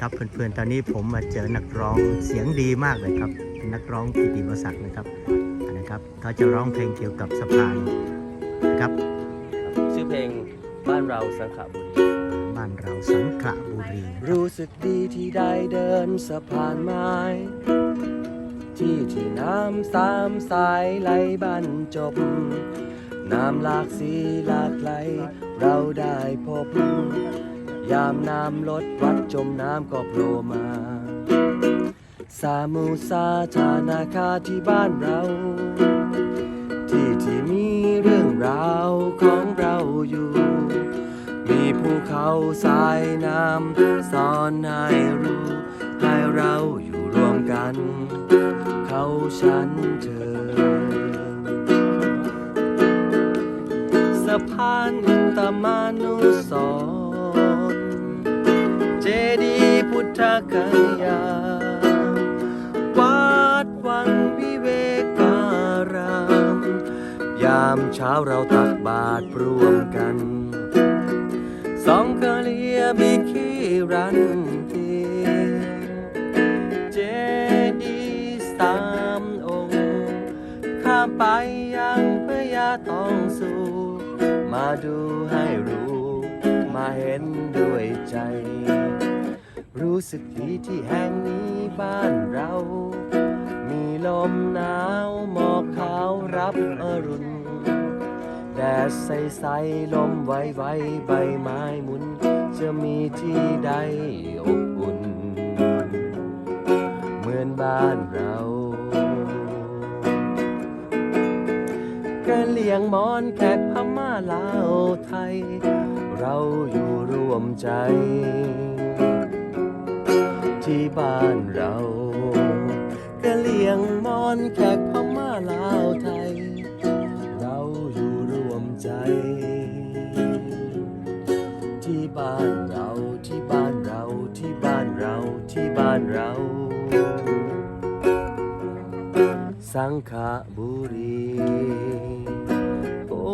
นะครับเพื่อนๆ ตอนนี้ผมมาเจอนักร้องเสียงดีมากเลยครับเป็นนักร้องกิติมศักดิ์นะครับนะครับเขาจะร้องเพลงเกี่ยวกับสะพานนะครับชื่อเพลงบ้านเราสังขบุรีบ้านเราสังขละบุรีนะครับรู้สึกดีที่ได้เดินสะพานไม้ ที่ที่น้ำสามสายไหลบรรจบ น้ำหลากสีหลากไหลเราได้พบ ยามน้ำลดวัดจมน้ำก็โผล่มา สามูสาธานาคาที่บ้านเรา ที่ที่มีเรื่องราวของเราอยู่ มีภูเขาสายน้ำสอนให้รู้ ให้เราอยู่รวมกัน เขาฉันเธอสะพานตมานุสร ย์พุทธกัญญาวัดวังวิเวการาม ยามเช้าเราตักบาตรร่วมกัน สองกะเลียมีขี้รันเกเจดีสามองค์ ข้ามไปยังพญาตองสูมาดูให้รู้ มาเห็นด้วยใจ รู้สึกดีที่แห่งนี้บ้านเรา มีลมหนาวหมอกขาวรับอรุณ แดดใสๆลมไวไวๆใบไม้หมุน จะมีที่ใดอบอุ่น เหมือนบ้านเรากะเลียงมอนแขกพม่าลาวไทย เราอยู่ร่วมใจ ที่บ้านเรากะเหลี่ยงมอนแขกพม่าลาวไทย เราอยู่รวมใจ ที่บ้านเราที่บ้านเราที่บ้านเราที่บ้านเรา สังขบุรีโอ้